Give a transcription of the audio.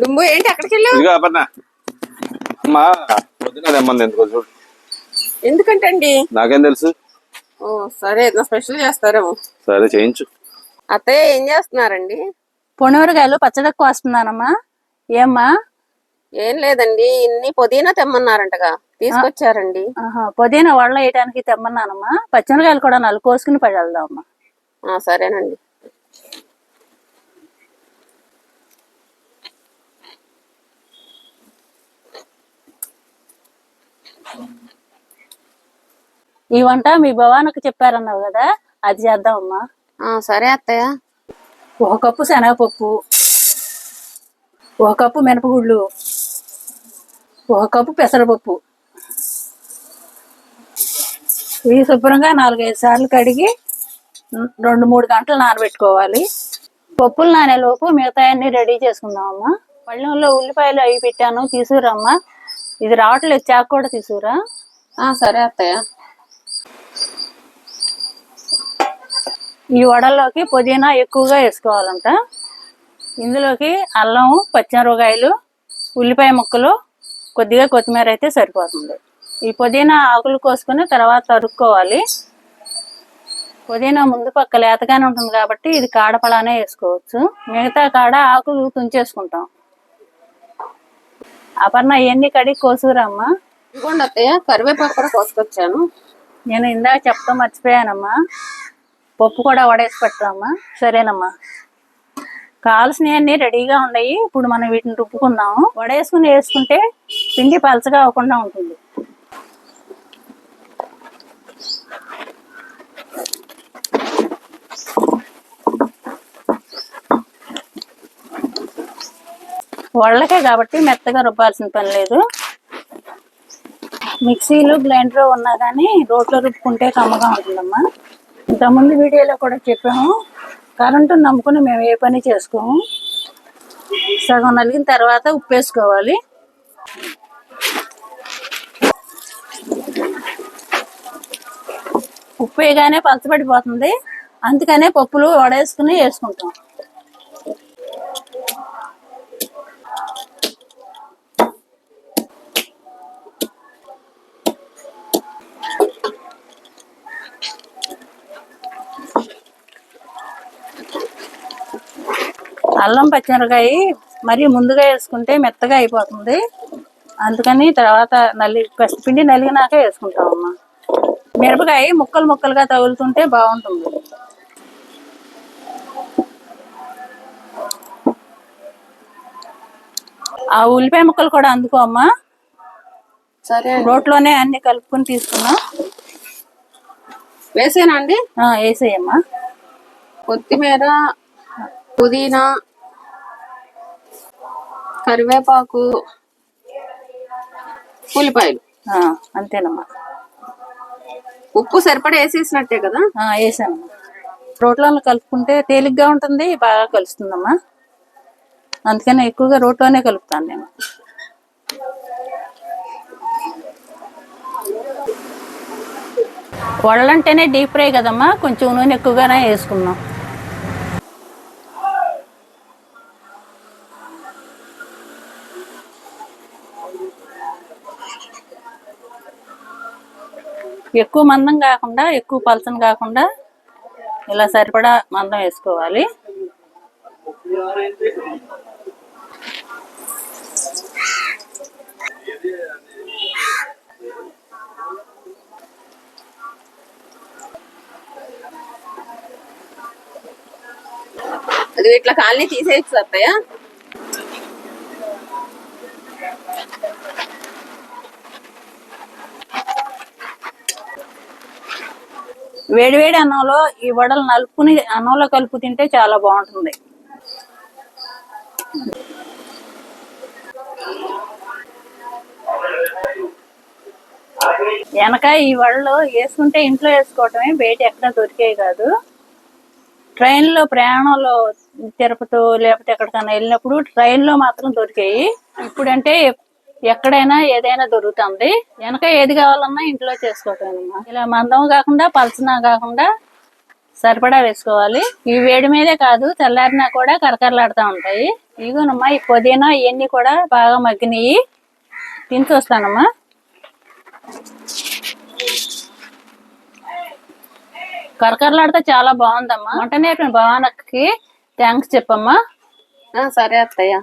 డుంబు ఏంటి అక్కడికి వెళ్ళావు ఇదిగో అపర్ణ. అమ్మా పొద్దున తెమ్మంది ఎందుకో చూడు. ఎందుకంటండి? నాకేం తెలుసు? ఓ సరే ఏదైనా స్పెషల్ చేస్తారేమో. సరే చేయించు. అత్తయ్య ఏం చేస్తున్నారండి? పొనవరకాయలు పచ్చడకు వస్తున్నానమ్మా ఏమ్మా? ఏం లేదండి ఇన్ని పుదీనా తెమ్మన్నారంటగా. తీసుకొచ్చారండి. ఆహా, పుదీనా వాళ్ళ వేయడానికి తెమ్మన్నానమ్మా. పచ్చిమిరకాయలు కూడా నలుగు కోసుకుని పడేద్దామమ్మా. ఆ, సరేనండి. ఈ వంట మీ భవానికి చెప్పారన్నావు కదా అది చేద్దామమ్మా. ఆ, సరే అత్తయ్య. ఒక కప్పు శనగపప్పు ఒక కప్పు మినపగుళ్ళు ఒక కప్పు పెసరపప్పు. ఇవి శుభ్రంగా నాలుగైదు సార్లు కడిగి రెండు మూడు గంటలు నానబెట్టుకోవాలి. పప్పులు నానేలోపు మిగతా అన్ని రెడీ చేసుకుందామమ్మా. పళ్ళెంలో ఉల్లిపాయలు అవి పెట్టాను తీసుకురమ్మా. ఇది రావట్లేదు చాకు కూడా తీసుకురా. ఆ, సరే అత్తయ్య. ఈ వడల్లోకి పుదీనా ఎక్కువగా వేసుకోవాలంట. ఇందులోకి అల్లం పచ్చిమిరపకాయలు ఉల్లిపాయ ముక్కలు కొద్దిగా కొత్తిమీర అయితే సరిపోతుంది. ఈ పుదీనా ఆకులు కోసుకొని తర్వాత తరుక్కోవాలి. పుదీనా ముందు పక్క లేతగానే ఉంటుంది కాబట్టి ఇది కాడపలానే వేసుకోవచ్చు. మిగతా కాడ ఆకులు తుంచేసుకుంటాం. అపర్ణ ఇవన్నీ కడిగి కోసుకురమ్మా? ఇదిగోండి అత్తయ్య కరివేపాకు కూడా కోసుకొచ్చాను. నేను ఇందాక చెప్తా మర్చిపోయానమ్మా. పప్పు కూడా వడేసి పెట్టామా సరేనమ్మా. కావాల్సినవన్నీ రెడీగా ఉన్నాయి. ఇప్పుడు మనం వీటిని రుబ్బుకుందాము. వడేసుకుని వేసుకుంటే పిండి పలచగా అవ్వకుండా ఉంటుంది. వడలకే కాబట్టి మెత్తగా రుబ్బాల్సిన పని లేదు. మిక్సీలు గ్రైండర్ ఉన్నా కానీ రోట్లో రుబ్బుకుంటే కమ్మగా ఉంటుందమ్మా. ఇంతకుముందు వీడియోలో కూడా చెప్పాము. కరెంటు నమ్ముకుని మేము ఏ పని చేసుకోము. సగం నలిగిన తర్వాత ఉప్పు వేసుకోవాలి ఉప్పు వేయగానే పలచబడిపోతుంది. అందుకనే పప్పులు వడేసుకుని వేసుకుంటాం. అల్లం పచ్చిమిరకాయ మరి ముందుగా వేసుకుంటే మెత్తగా అయిపోతుంది. అందుకని తర్వాత నల్లి పిండి నలిగినాక వేసుకుంటామమ్మా. మిరపకాయ ముక్కలు ముక్కలుగా తగులుతుంటే బాగుంటుంది. ఆ ఉల్లిపాయ ముక్కలు కూడా అందుకో అమ్మా. సరే రోట్లోనే అన్ని కలుపుకొని తీసుకున్నాం. వేసేనా అండి? వేసేయమ్మా. కొత్తిమీర పుదీనా కరివేపాకు ఉల్లిపాయలు. ఆ, అంతేనమ్మా. ఉప్పు సరిపడా వేసేసినట్టే కదా? ఆ, వేసానమ్మా రోట్లో కలుపుకుంటే తేలిగ్గా ఉంటుంది బాగా కలుస్తుందమ్మా. అందుకని ఎక్కువగా రోట్లోనే కలుపుతాను నేను. వడలంటేనే డీప్ ఫ్రై కదమ్మా కొంచెం నూనె ఎక్కువగానే వేసుకున్నాం ఎక్కువ మందం కాకుండా ఎక్కువ పలచన కాకుండా ఇలా సరిపడా మందం వేసుకోవాలి. అది ఇట్లా కాలనీ తీసేయచ్చు అత్తయ్య. వేడివేడి అన్నంలో ఈ వడలు నలుపుకుని అన్నంలో కలుపు తింటే చాలా బాగుంటుంది. వెనక ఈ వడలు వేసుకుంటే ఇంట్లో వేసుకోవటమే బయట ఎక్కడ దొరికేవి కాదు. ట్రైన్లో ప్రయాణంలో తిరుపతి లేకపోతే ఎక్కడికైనా వెళ్ళినప్పుడు ట్రైన్లో మాత్రం దొరికాయి ఇప్పుడంటే ఎక్కడైనా ఏదైనా దొరుకుతుంది. వెనక ఏది కావాలన్నా ఇంట్లో చేసుకోవటమేనమ్మా. ఇలా మందం కాకుండా పల్చనా కాకుండా సరిపడా వేసుకోవాలి. ఈ వేడి మీదే కాదు తెల్లారినా కూడా కరకరలాడుతూ ఉంటాయి. ఇగోనమ్మా ఈ పుదీనా ఇవన్నీ కూడా బాగా మగ్గినాయి. తింటూ వస్తానమ్మా కరకరలాడితే చాలా బాగుందమ్మా. వంట నేర్పిన భవానక్కి థ్యాంక్స్ చెప్పమ్మా సరే అత్తయ్యా.